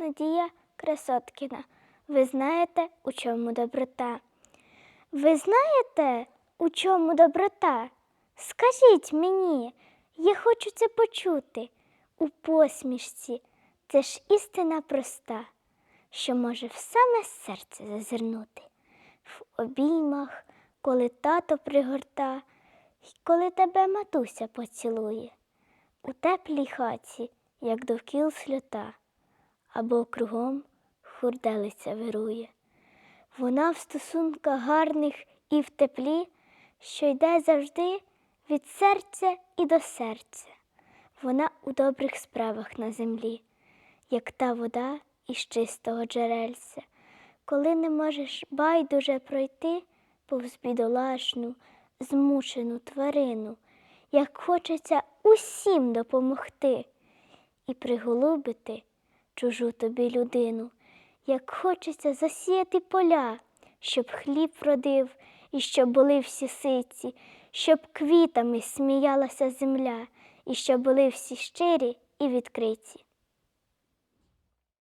Надія Красоткіна. Ви знаєте, у чому доброта? Ви знаєте, у чому доброта? Скажіть мені, я хочу це почути. У посмішці це ж істина проста, що може в саме серце зазирнути, в обіймах, коли тато пригорта, й коли тебе матуся поцілує, у теплій хаті, як довкіл сльота, або кругом хурделиця вирує. Вона в стосунках гарних і в теплі, що йде завжди від серця і до серця. Вона у добрих справах на землі, як та вода із чистого джерельця, коли не можеш байдуже пройти повз бідолашну, змучену тварину, як хочеться усім допомогти і приголубити чужу тобі людину, як хочеться засіяти поля, щоб хліб родив і щоб були всі сиці, щоб квітами сміялася земля, і щоб були всі щирі і відкриті.